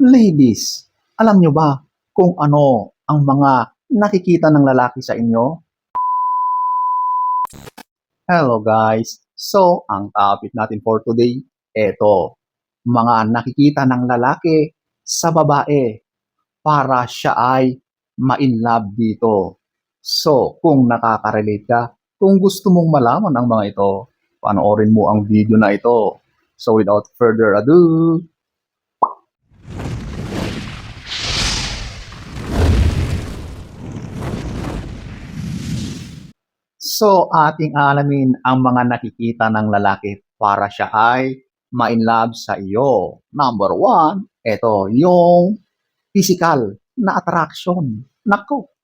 Ladies, alam nyo ba kung ano ang mga nakikita ng lalaki sa inyo? Hello guys! So, ang topic natin for today, eto, mga nakikita ng lalaki sa babae para siya ay ma-inlove dito. So, kung nakaka-relate ka, kung gusto mong malaman ang mga ito, panoorin mo ang video na ito. So, without further ado, So, ating alamin ang mga nakikita ng lalaki para siya ay ma-inlove sa iyo. Number one, ito, yung physical na attraction. Nako,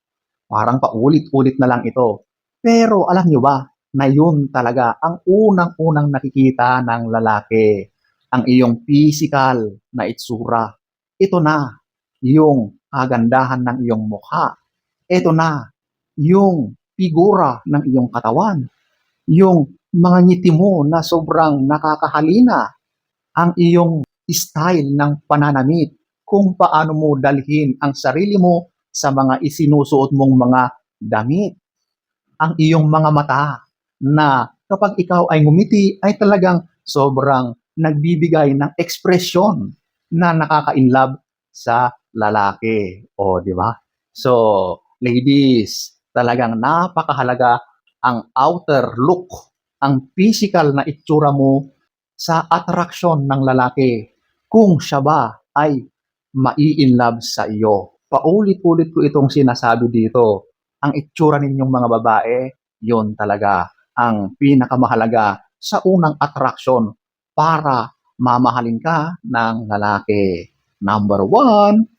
parang paulit-ulit na lang ito. Pero alam nyo ba na yun talaga ang unang-unang nakikita ng lalaki. Ang iyong physical na itsura. Ito na, yung kagandahan ng iyong mukha. Ito na, yung figura ng iyong katawan, yung mga ngiti mo na sobrang nakakahalina, ang iyong style ng pananamit, kung paano mo dalhin ang sarili mo sa mga isinusuot mong mga damit, ang iyong mga mata na kapag ikaw ay ngumiti ay talagang sobrang nagbibigay ng ekspresyon na nakaka-inlove sa lalaki. O, di ba? So, ladies, talagang napakahalaga ang outer look, ang physical na itsura mo sa attraction ng lalaki. Kung siya ba ay mai-inlove sa iyo. Paulit-ulit ko itong sinasabi dito. Ang itsura ninyong mga babae, yon talaga ang pinakamahalaga sa unang attraction para mamahalin ka ng lalaki. Number one.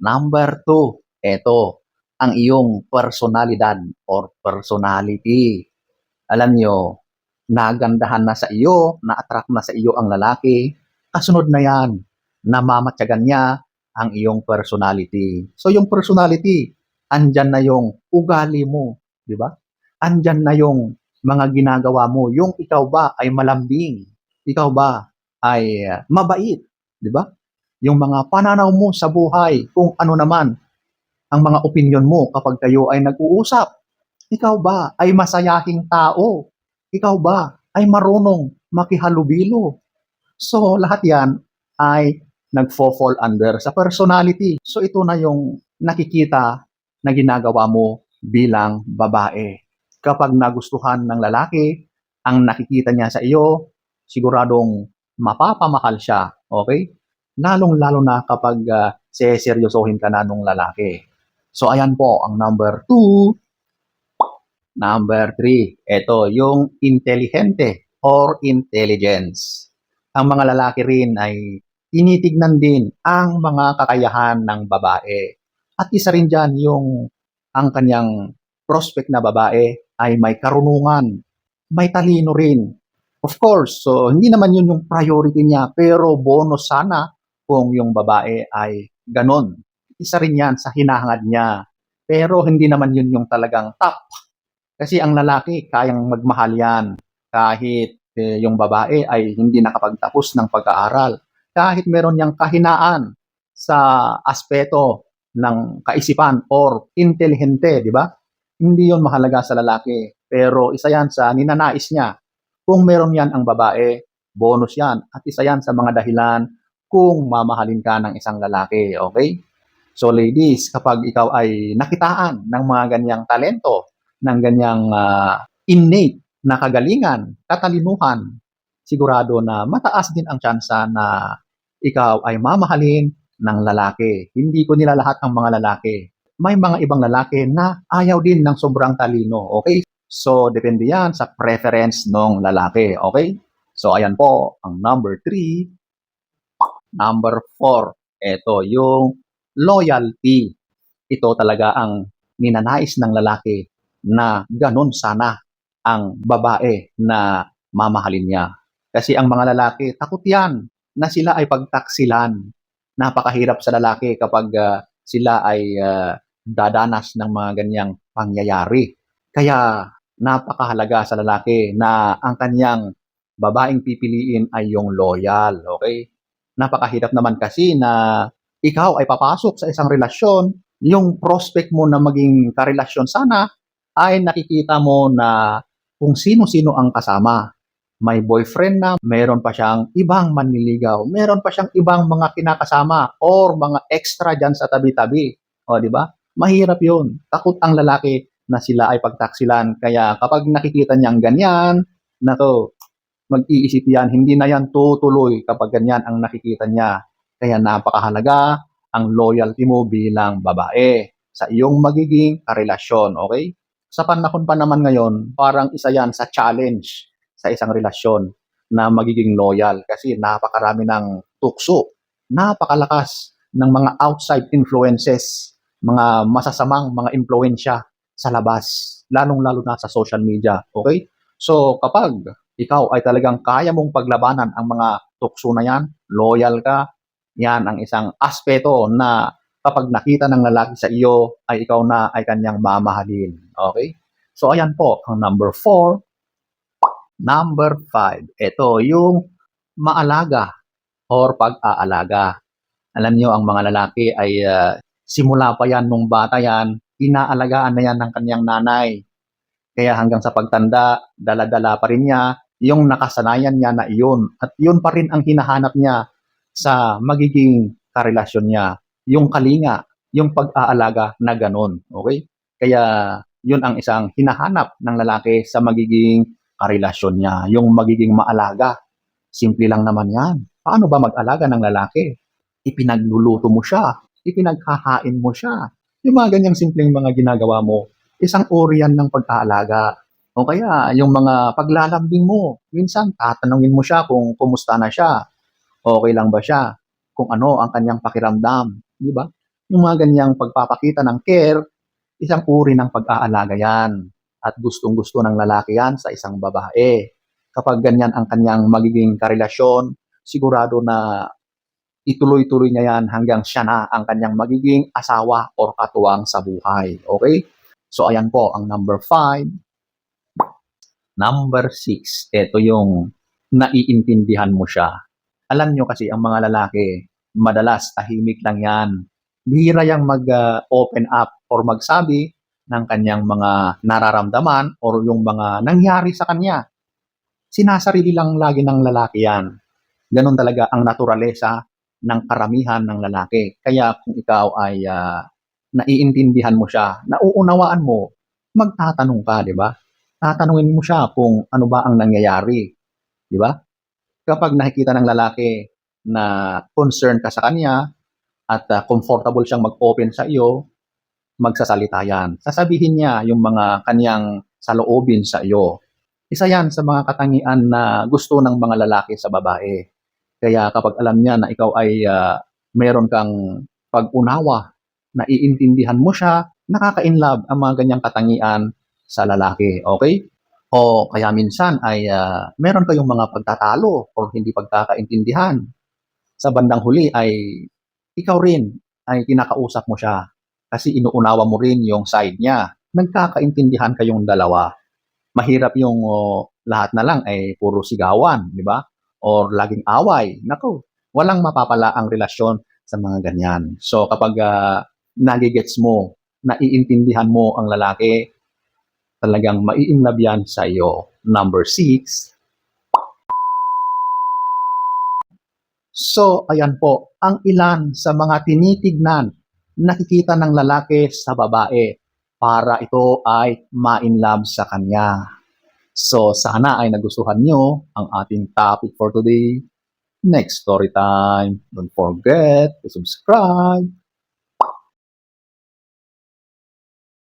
Number two, eto, ang iyong personalidad or personality. Alam nyo, nagandahan na sa iyo, na-attract na sa iyo ang lalaki, kasunod na yan, namamatyagan niya ang iyong personality. So yung personality, andyan na yung ugali mo, di ba? Andyan na yung mga ginagawa mo, yung ikaw ba ay malambing, ikaw ba ay uh, mabait, di ba? Yung mga pananaw mo sa buhay, kung ano naman ang mga opinion mo kapag kayo ay nag-uusap. Ikaw ba ay masayahing tao? Ikaw ba ay marunong makihalubilo? So, lahat yan ay nagfo-fall under sa personality. So, ito na yung nakikita na ginagawa mo bilang babae. Kapag nagustuhan ng lalaki, ang nakikita niya sa iyo, siguradong mapapamahal siya. Okay? Lalong-lalo na kapag uh, seseryosohin ka na nung lalaki. So, ayan po ang number two. Number three, ito yung intelligente or intelligence. Ang mga lalaki rin ay tinitignan din ang mga kakayahan ng babae. At isa rin dyan yung ang kanyang prospect na babae ay may karunungan, may talino rin. Of course, so hindi naman yun yung priority niya, pero bonus sana kung yung babae ay ganon. Isa rin yan sa hinahangad niya. Pero hindi naman yun yung talagang top. Kasi ang lalaki, kayang magmahal yan. Kahit eh, yung babae ay hindi nakapagtapos ng pag-aaral. Kahit meron niyang kahinaan sa aspeto ng kaisipan or intelihente, di ba? Hindi yon mahalaga sa lalaki. Pero isa yan sa ninanais niya. Kung meron yan ang babae, bonus yan. At isa yan sa mga dahilan kung mamahalin ka ng isang lalaki. Okay? So ladies, kapag ikaw ay nakitaan ng mga ganyang talento, ng ganyang uh, innate na kagalingan, katalinuhan, sigurado na mataas din ang tsansa na ikaw ay mamahalin ng lalaki. Hindi ko nila lahat ang mga lalaki. May mga ibang lalaki na ayaw din ng sobrang talino. Okay? So, depende yan sa preference ng lalaki. Okay? So, ayan po, ang number three. Number four, ito yung loyalty. Ito talaga ang ninanais ng lalaki na ganun sana ang babae na mamahalin niya. Kasi ang mga lalaki, takot yan na sila ay pagtaksilan. Napakahirap sa lalaki kapag uh, sila ay uh, dadanas ng mga ganyang pangyayari. Kaya napakahalaga sa lalaki na ang kanyang babaeng pipiliin ay yung loyal, okay? Napakahirap naman kasi na ikaw ay papasok sa isang relasyon, yung prospect mo na maging karelasyon sana ay nakikita mo na kung sino-sino ang kasama. May boyfriend na, meron pa siyang ibang manliligaw, meron pa siyang ibang mga kinakasama or mga extra dyan sa tabi-tabi. O, di ba? Mahirap yun. Takot ang lalaki na sila ay pagtaksilan. Kaya kapag nakikita niyang ganyan, nako, mag-iisip yan, hindi na yan tutuloy kapag ganyan ang nakikita niya. Kaya napakahalaga ang loyalty mo bilang babae sa iyong magiging karelasyon, okay? Sa panahon pa naman ngayon, parang isa yan sa challenge sa isang relasyon na magiging loyal kasi napakarami ng tukso, napakalakas ng mga outside influences, mga masasamang mga impluensya sa labas, lalong-lalo na sa social media, okay? So kapag ikaw ay talagang kaya mong paglabanan ang mga tukso na yan, loyal ka, yan ang isang aspeto na kapag nakita ng lalaki sa iyo, ay ikaw na ay kanyang mamahalin. Okay? So, ayan po, ang number four. Number five, ito yung maalaga or pag-aalaga. Alam nyo, ang mga lalaki ay ah, simula pa yan nung bata yan, inaalagaan na yan ng kanyang nanay. Kaya hanggang sa pagtanda, dala-dala pa rin niya yung nakasanayan niya na iyon. At yun pa rin ang hinahanap niya sa magiging karelasyon niya. Yung kalinga, yung pag-aalaga na ganun. Okay? Kaya yun ang isang hinahanap ng lalaki sa magiging karelasyon niya. Yung magiging maalaga. Simple lang naman yan. Paano ba mag-alaga ng lalaki? Ipinagluluto mo siya. Ipinaghahain mo siya. Yung mga ganyang simpleng mga ginagawa mo, isang uri yan ng pag-aalaga. O kaya, yung mga paglalambing mo, minsan tatanungin mo siya kung kumusta na siya. Okay lang ba siya? Kung ano ang kanyang pakiramdam. Di ba? Yung mga ganyang pagpapakita ng care, isang uri ng pag-aalaga yan. At gustong-gusto ng lalaki yan sa isang babae. Kapag ganyan ang kanyang magiging karelasyon, sigurado na ituloy-tuloy niya yan hanggang siya na ang kanyang magiging asawa or katuwang sa buhay. Okay? So, ayan po ang number five. Number six, ito yung naiintindihan mo siya. Alam nyo kasi ang mga lalaki, madalas tahimik lang yan. Bihira yang mag-open up or magsabi ng kanyang mga nararamdaman or yung mga nangyari sa kanya. Sinasarili lang lagi ng lalaki yan. Ganon talaga ang naturalesa ng karamihan ng lalaki. Kaya kung ikaw ay ah, naiintindihan mo siya, nauunawaan mo, magtatanong ka, di ba? Tatanungin mo siya kung ano ba ang nangyayari. Di ba? Kapag nakikita ng lalaki na concern ka sa kanya at ah, comfortable siyang mag-open sa iyo, magsasalita yan. Sasabihin niya yung mga kanyang saloobin sa iyo. Isa yan sa mga katangian na gusto ng mga lalaki sa babae. Kaya kapag alam niya na ikaw ay ah, meron kang pag-unawa, naiintindihan mo siya, nakaka-inlove ang mga ganyang katangian sa lalaki. Okay? O kaya minsan ay ah, meron kayong mga pagtatalo o hindi pagkakaintindihan. Sa bandang huli ay ikaw rin ay kinakausap mo siya kasi inuunawa mo rin yung side niya. Nagkakaintindihan kayong dalawa. Mahirap yung oh, lahat na lang ay puro sigawan, di ba? Or laging away. Nako, walang mapapala ang relasyon sa mga ganyan. So kapag uh, nagigets mo, naiintindihan mo ang lalaki, talagang maiinlove yan sa iyo. Number six. So, ayan po, ang ilan sa mga tinitignan, nakikita ng lalaki sa babae para ito ay ma-inlove sa kanya. So, sana ay nagustuhan nyo ang ating topic for today. Next story time. Don't forget to subscribe